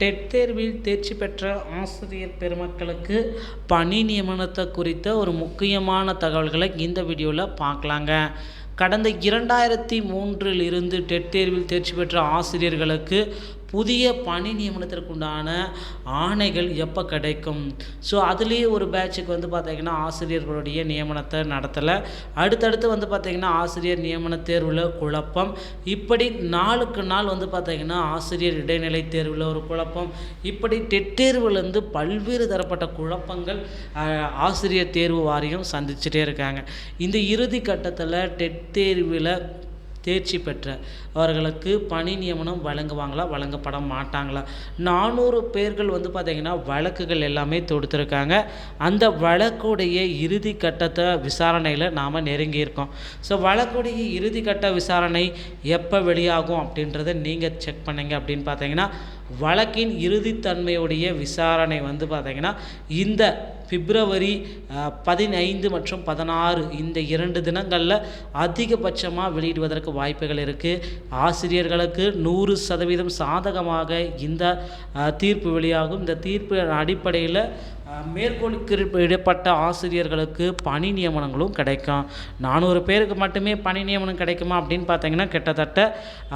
Dead தேர்வில் தேர்ச்சி பெற்ற ஆசிரியர் பெருமக்களுக்கு பணி நியமனத்தை குறித்த ஒரு முக்கியமான தகவல்களை இந்த வீடியோவில் பார்க்கலாங்க. கடந்த இரண்டாயிரத்தி மூன்றில் இருந்து டெட் தேர்வில் தேர்ச்சி பெற்ற ஆசிரியர்களுக்கு புதிய பணி நியமனத்திற்குண்டான ஆணைகள் எப்போ கிடைக்கும்? ஸோ அதுலேயே ஒரு பேட்சுக்கு வந்து பார்த்திங்கன்னா ஆசிரியர்களுடைய நியமனத்தை நடத்தலை. அடுத்தடுத்து வந்து பார்த்திங்கன்னா ஆசிரியர் நியமன தேர்வில் குழப்பம். இப்படி நாளுக்கு நாள் வந்து பார்த்திங்கன்னா ஆசிரியர் இடைநிலை தேர்வில் ஒரு குழப்பம். இப்படி டெட் தேர்வுலேருந்து பல்வேறு தரப்பட்ட குழப்பங்கள் ஆசிரியர் தேர்வு வாரியம் சந்திச்சுட்டே இருக்காங்க. இந்த இறுதி கட்டத்தில் டெட் தேர்வில் தேர்ச்சி பெற்ற. அவர்களுக்கு பணி நியமனம் வழங்குவாங்களா? வழங்கப்பட மாட்டாங்களா? நானூறு பேர்கள் வந்து பார்த்திங்கன்னா வழக்குகள் எல்லாமே தொடுத்துருக்காங்க. அந்த வழக்குடைய இறுதி கட்டத்தை விசாரணையில் நாம் நெருங்கியிருக்கோம். ஸோ வழக்குடைய இறுதி கட்ட விசாரணை எப்போ வெளியாகும் அப்படின்றத நீங்கள் செக் பண்ணுங்க அப்படின்னு பார்த்தீங்கன்னா வழக்கின் இறுதித்தன்மையுடைய விசாரணை வந்து பார்த்திங்கன்னா இந்த பிப்ரவரி பதினைந்து மற்றும் பதினாறு இந்த இரண்டு தினங்களில் அதிகபட்சமாக வெளியிடுவதற்கு வாய்ப்புகள் இருக்குது ஆசிரியர்களுக்கு நூறு சதவீதம் சாதகமாக இந்த தீர்ப்பு வெளியாகும். இந்த தீர்ப்பு அடிப்படையில் அஹ், மேற்கோள் குறிப்பிடப்பட்ட ஆசிரியர்களுக்கு பணி நியமனங்களும் கிடைக்கும். நானூறு பேருக்கு மட்டுமே பணி நியமனம் கிடைக்குமா அப்படின்னு பார்த்தீங்கன்னா கிட்டத்தட்ட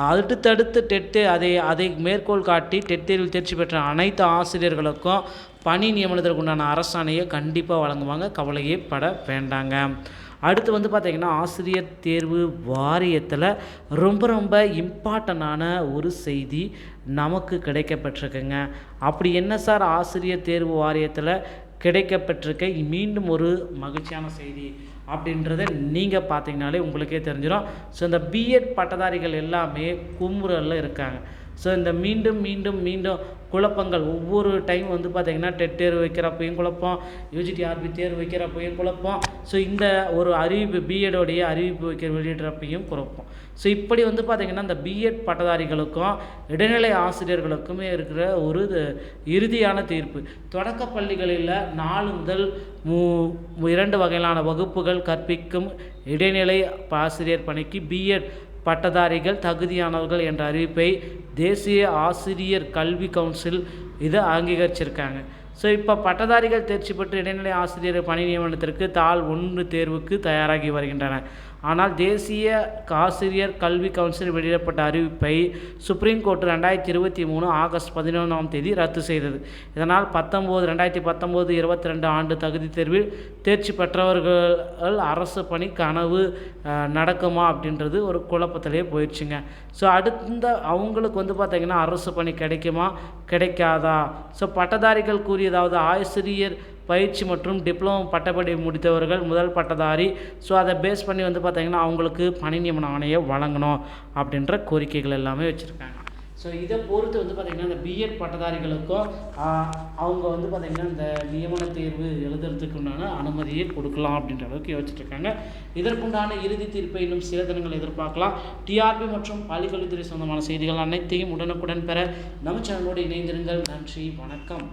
அடுத்தடுத்து டெட்டு அதை அதை மேற்கோள் காட்டி டெட் தேர்வில் தேர்ச்சி பெற்ற அனைத்து ஆசிரியர்களுக்கும் பணி நியமனத்திற்கு உண்டான அரசாணையை கண்டிப்பாக வழங்குவாங்க. கவலையே பட வேண்டாங்க. அடுத்து வந்து பார்த்திங்கன்னா ஆசிரியர் தேர்வு வாரியத்தில் ரொம்ப ரொம்ப இம்பார்ட்டண்டான ஒரு செய்தி நமக்கு கிடைக்கப்பட்டிருக்குங்க. அப்படி என்ன சார் ஆசிரியர் தேர்வு வாரியத்தில் கிடைக்கப்பட்டிருக்க? மீண்டும் ஒரு மகிழ்ச்சியான செய்தி அப்படின்றத நீங்கள் பார்த்தீங்கனாலே உங்களுக்கே தெரிஞ்சிடும் ஸோ இந்த பிஎட் பட்டதாரிகள் எல்லாமே குமுறலில் இருக்காங்க. ஸோ இந்த மீண்டும் மீண்டும் மீண்டும் குழப்பங்கள் ஒவ்வொரு டைம் வந்து பார்த்திங்கன்னா டெட் தேர்வு வைக்கிறப்பையும் குழப்பம் யூஜிடிஆர்பி தேர்வு வைக்கிறப்பையும் குழப்பம். ஸோ இந்த ஒரு அறிவிப்பு பிஎடோடைய அறிவிப்பு வைக்கிற வெளியிடுறப்பையும் குழப்பம். ஸோ இப்படி வந்து பார்த்திங்கன்னா இந்த பிஎட் பட்டதாரிகளுக்கும் இடைநிலை ஆசிரியர்களுக்குமே இருக்கிற ஒரு இது இறுதியான தீர்ப்பு. தொடக்க பள்ளிகளில் நாலு முதல் மூ இரண்டு வகையிலான வகுப்புகள் கற்பிக்கும் இடைநிலை ஆசிரியர் பணிக்கு பிஎட் பட்டதாரிகள் தகுதியானவர்கள் என்ற அறிவிப்பை தேசிய ஆசிரியர் கல்வி கவுன்சில் இதை அங்கீகரிச்சிருக்காங்க. ஸோ இப்போ பட்டதாரிகள் தேர்ச்சி பெற்று இடைநிலை ஆசிரியர் பணி நியமனத்திற்கு தாள் ஒன்று தேர்வுக்கு தயாராகி வருகின்றன. ஆனால் தேசிய ஆசிரியர் கல்வி கவுன்சில் வெளியிடப்பட்ட அறிவிப்பை சுப்ரீம் கோர்ட் ரெண்டாயிரத்தி இருபத்தி மூணு ஆகஸ்ட் பதினொன்றாம் தேதி ரத்து செய்தது. இதனால் பத்தொம்போது ரெண்டாயிரத்தி பத்தொம்போது இருபத்தி ரெண்டு ஆண்டு தகுதி தேர்வில் தேர்ச்சி பெற்றவர்கள் அரசு பணி கனவு நடக்குமா அப்படின்றது ஒரு குழப்பத்திலே போயிடுச்சுங்க. ஸோ அடுத்த அவங்களுக்கு வந்து பார்த்திங்கன்னா அரசு பணி கிடைக்குமா? கிடைக்காதா? ஸோ பட்டதாரிகள் கூறியதாவது ஆசிரியர் பயிற்சி மற்றும் டிப்ளமோ பட்டப்படிப்பு முடித்தவர்கள் முதல் பட்டதாரி. ஸோ அதை பேஸ் பண்ணி வந்து பார்த்திங்கன்னா அவங்களுக்கு பணி நியமன ஆணையை வழங்கணும் அப்படின்ற கோரிக்கைகள் எல்லாமே வச்சுருக்காங்க. ஸோ இதை பொறுத்து வந்து பார்த்திங்கன்னா இந்த பிஎட் பட்டதாரிகளுக்கும் அவங்க வந்து பார்த்திங்கன்னா இந்த நியமன தேர்வு எழுதுறதுக்கு உண்டான அனுமதியை கொடுக்கலாம் அப்படின்ற அளவுக்கு யோசிச்சுட்ருக்காங்க. இதற்குண்டான இறுதி தீர்ப்பை இன்னும் சில தினங்கள் எதிர்பார்க்கலாம். டிஆர்பி மற்றும் பள்ளிக்கல்வித்துறை சொந்தமான செய்திகள் அனைத்தையும் உடனுக்குடன் பெற நம்ம சேனலோடு இணைந்திருங்கள். நன்றி வணக்கம்.